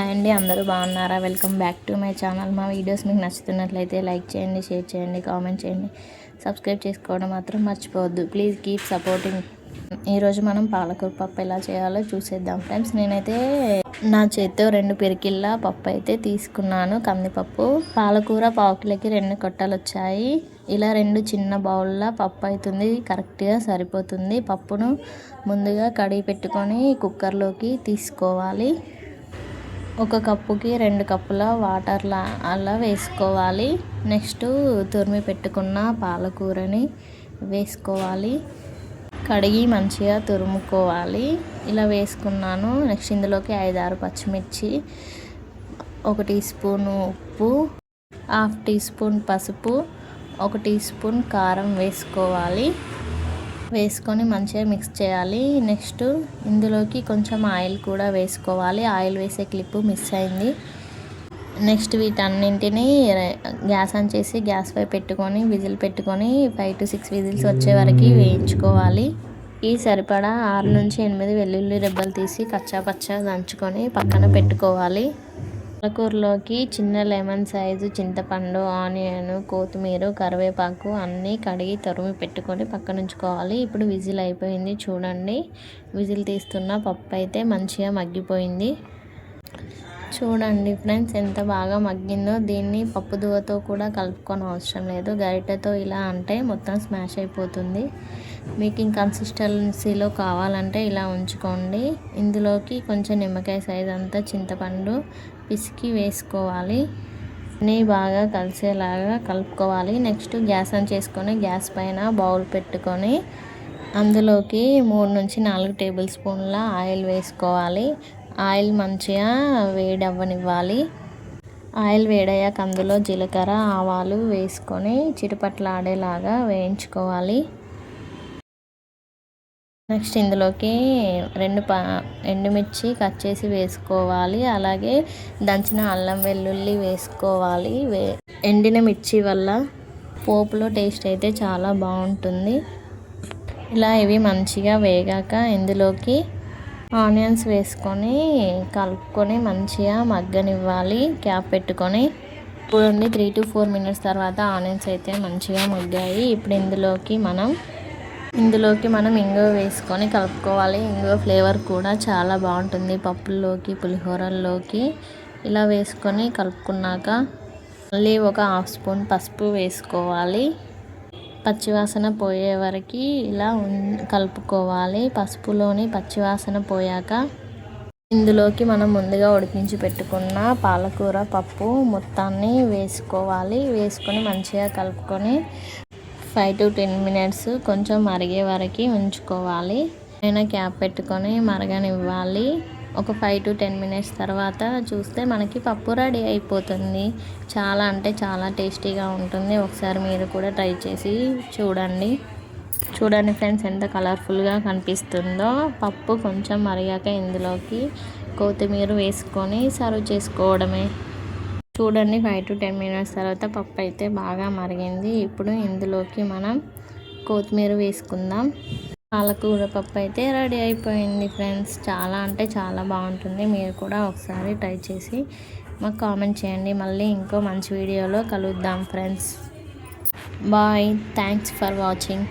Hi అండి అందరూ బాగున్నారా? Welcome back to my channel మా వీడియోస్ మీకు నచ్చుతున్నట్లయితే లైక్ చేయండి షేర్ చేయండి కామెంట్ చేయండి. సబ్స్క్రైబ్ చేసుకోవడం మాత్రం మర్చిపోవద్దు. ప్లీజ్ కీప్ సపోర్టింగ్ ఈరోజు మనం పాలకూర పప్పు ఎలా చేయాలో చూసేద్దాం. ఫ్రెండ్స్ నేనైతే నా చేతితో రెండు పెరికిళ్ళ పప్పు అయితే తీసుకున్నాను. కందిపప్పు పాలకూర పావుకిలకి రెండు కొట్టలు వచ్చాయి ఇలా రెండు చిన్న బౌల్ల పప్పు అవుతుంది కరెక్ట్గా సరిపోతుంది. పప్పును ముందుగా కడిగి పెట్టుకొని కుక్కర్లోకి తీసుకోవాలి. ఒక కప్పుకి రెండు కప్పుల వాటర్లా అలా వేసుకోవాలి. నెక్స్ట్ తురిమి పెట్టుకున్న పాలకూరని వేసుకోవాలి. కడిగి మంచిగా తురుముకోవాలి. ఇలా వేసుకున్నాను. నెక్స్ట్ ఇందులోకి ఐదారు పచ్చిమిర్చి ఒక టీ స్పూన్ ఉప్పు హాఫ్ టీ స్పూన్ పసుపు ఒక టీ స్పూన్ కారం వేసుకోవాలి. వేసుకొని మంచిగా మిక్స్ చేయాలి. నెక్స్ట్ ఇందులోకి కొంచెం ఆయిల్ కూడా వేసుకోవాలి. ఆయిల్ వేసే క్లిప్ మిస్ అయింది. నెక్స్ట్ వీటన్నింటినీ గ్యాస్ ఆన్ చేసి గ్యాస్ పై పెట్టుకొని విజిల్ పెట్టుకొని ఫైవ్ టు సిక్స్ విజిల్స్ వచ్చే వరకు వేయించుకోవాలి. ఈ సరిపడా ఆరు నుంచి ఎనిమిది వెల్లుల్లి రెబ్బలు తీసి కచ్చా పచ్చా దంచుకొని పక్కన పెట్టుకోవాలి. పాలకూరలోకి చిన్న లెమన్ సైజు చింతపండు ఆనియన్ కొత్తిమీర కరివేపాకు అన్నీ కడిగి తరుమి పెట్టుకొని పక్కన ఉంచుకోవాలి ఇప్పుడు విజిల్ అయిపోయింది చూడండి. విజిల్ తీస్తున్న పప్పు అయితే మంచిగా మగ్గిపోయింది. చూడండి ఫ్రెండ్స్ ఎంత బాగా మగ్గిందో. దీన్ని పప్పు దువ్వతో కూడా కలుపుకొని అవసరం లేదు. గరిటెతో ఇలా అంటే మొత్తం స్మాష్ అయిపోతుంది. మీకు కన్సిస్టెన్సీలో కావాలంటే ఇలా ఉంచుకోండి. ఇందులోకి కొంచెం నిమ్మకాయ సైజ్ అంతా చింతపండు పిసికి వేసుకోవాలి. అన్నీ బాగా కలిసేలాగా కలుపుకోవాలి. నెక్స్ట్ గ్యాస్ ఆన్ చేసుకొని గ్యాస్ పైన బౌల్ పెట్టుకొని అందులోకి మూడు నుంచి నాలుగు టేబుల్ స్పూన్ల ఆయిల్ వేసుకోవాలి. ఆయిల్ మంచిగా వేడి అవ్వనివ్వాలి ఆయిల్ వేడయ్యాక అందులో జీలకర్ర ఆవాలు వేసుకొని చిరుపట్లాడేలాగా వేయించుకోవాలి. నెక్స్ట్ ఇందులోకి రెండు ప ఎండుమిర్చి కట్ చేసి వేసుకోవాలి. అలాగే దంచిన అల్లం వెల్లుల్లి వేసుకోవాలి. వే ఎండిన మిర్చి వల్ల పోపులో టేస్ట్ అయితే చాలా బాగుంటుంది. ఇలా ఇవి మంచిగా వేగాక ఇందులోకి ఆనియన్స్ వేసుకొని కలుపుకొని మంచిగా మగ్గనివ్వాలి. క్యాప్ పెట్టుకొని ఇప్పుడు త్రీ టు ఫోర్ మినిట్స్ తర్వాత ఆనియన్స్ అయితే మంచిగా మగ్గాయి. ఇప్పుడు ఇందులోకి మనం ఇందులోకి మనం ఇంగువ వేసుకొని కలుపుకోవాలి. ఇంగువ ఫ్లేవర్ కూడా చాలా బాగుంటుంది. పప్పుల్లోకి పులిహోరల్లోకి ఇలా వేసుకొని కలుపుకున్నాక మళ్ళీ ఒక హాఫ్ స్పూన్ పసుపు వేసుకోవాలి. పచ్చివాసన పోయే వరకు ఇలా కలుపుకోవాలి. పసుపులోని పచ్చివాసన పోయాక ఇందులోకి మనం ముందుగా ఉడికించి పెట్టుకున్న పాలకూర పప్పు మొత్తాన్ని వేసుకోవాలి. వేసుకొని మంచిగా కలుపుకొని ఫైవ్ టు టెన్ మినిట్స్ కొంచెం మరిగే వరకు ఉంచుకోవాలి. అయినా క్యాప్ పెట్టుకొని మరగనివ్వాలి. ఒక ఫైవ్ టు టెన్ మినిట్స్ తర్వాత చూస్తే మనకి పప్పు రెడీ అయిపోతుంది. చాలా అంటే చాలా టేస్టీగా ఉంటుంది. ఒకసారి మీరు కూడా ట్రై చేసి చూడండి. చూడండి ఫ్రెండ్స్ ఎంత కలర్ఫుల్గా కనిపిస్తుందో. పప్పు కొంచెం మరిగాక ఇందులోకి కొత్తిమీర వేసుకొని సర్వ్ చేసుకోవడమే. చూడండి ఫైవ్ టు టెన్ మినిట్స్ తర్వాత పప్పు అయితే బాగా మరిగింది. ఇప్పుడు ఇందులోకి మనం కొత్తిమీర వేసుకుందాం. పాలకూర పప్పు అయితే రెడీ అయిపోయింది ఫ్రెండ్స్. చాలా అంటే చాలా బాగుంటుంది. మీరు కూడా ఒకసారి ట్రై చేసి మాకు కామెంట్ చేయండి. మళ్ళీ ఇంకో మంచి వీడియోలో కలుద్దాం friends. Bye. Thanks for watching.